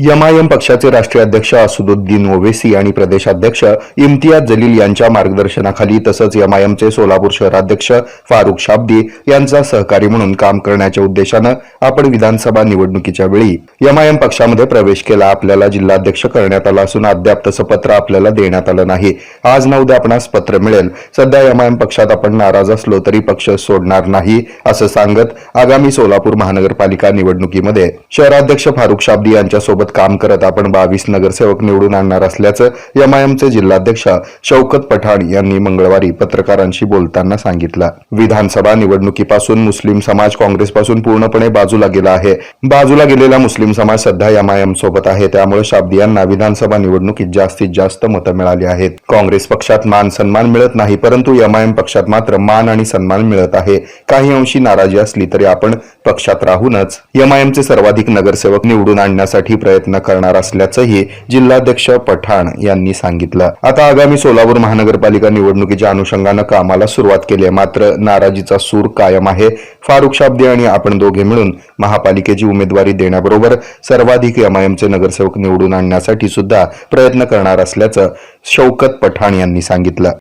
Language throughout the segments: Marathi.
एमआयएम पक्षाचे राष्ट्रीय अध्यक्ष असुदुद्दीन ओवेसी आणि प्रदेशाध्यक्ष इम्तियाज जलील यांच्या मार्गदर्शनाखाली तसंच एमआयएमचे सोलापूर शहराध्यक्ष फारुख शाब्दी यांचा सहकारी म्हणून काम करण्याच्या उद्देशानं आपण विधानसभा निवडणुकीच्या वेळी एमआयएम पक्षामध्ये प्रवेश केला. आपल्याला जिल्हाध्यक्ष करण्यात आला असून अद्याप तसं पत्र आपल्याला देण्यात आलं नाही. आज ना उद्या आपणास पत्र मिळेल. सध्या एमआयएम पक्षात आपण नाराज असलो तरी पक्ष सोडणार नाही असं सांगत आगामी सोलापूर महानगरपालिका निवडणुकीमध्ये शहराध्यक्ष फारुख शाब्दी यांच्यासोबत काम करत आपण बावीस नगरसेवक निवडून आणणार असल्याचं एमआयएमचे जिल्हाध्यक्ष शौकत पठाण यांनी मंगळवारी पत्रकारांशी बोलताना सांगितलं. विधानसभा निवडणुकीपासून मुस्लिम समाज काँग्रेसपासून पूर्णपणे बाजूला गेला आहे. बाजूला गेलेला मुस्लिम समाज सध्या एमआयएम सोबत आहे. त्यामुळे शाब्दी यांना विधानसभा निवडणुकीत जास्तीत जास्त मतं मिळाली आहेत. काँग्रेस पक्षात मान सन्मान मिळत नाही परंतु एमआयएम पक्षात मात्र मान आणि सन्मान मिळत आहे. काही अंशी नाराजी असली तरी आपण पक्षात राहूनच एमआयएमचे सर्वाधिक नगरसेवक निवडून आणण्यासाठी प्रयत्न करणार असल्याचंही जिल्हाध्यक्ष पठाण यांनी सांगितलं. आता आगामी सोलापूर महानगरपालिका निवडणुकीच्या अनुषंगानं कामाला सुरुवात केली आहे. मात्र नाराजीचा सूर कायम आहे. फारुख शाब्दे आणि आपण दोघे मिळून महापालिकेची उमेदवारी देण्याबरोबर सर्वाधिक एमआयएमचे नगरसेवक निवडून आणण्यासाठी सुद्धा प्रयत्न करणार असल्याचं शौकत पठाण यांनी सांगितलं.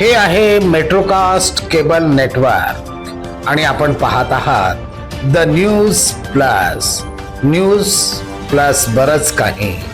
हे आहे मेट्रोकास्ट केबल नेटवर्क आणि आपण पाहत आहात the news plus news plus बरच काही.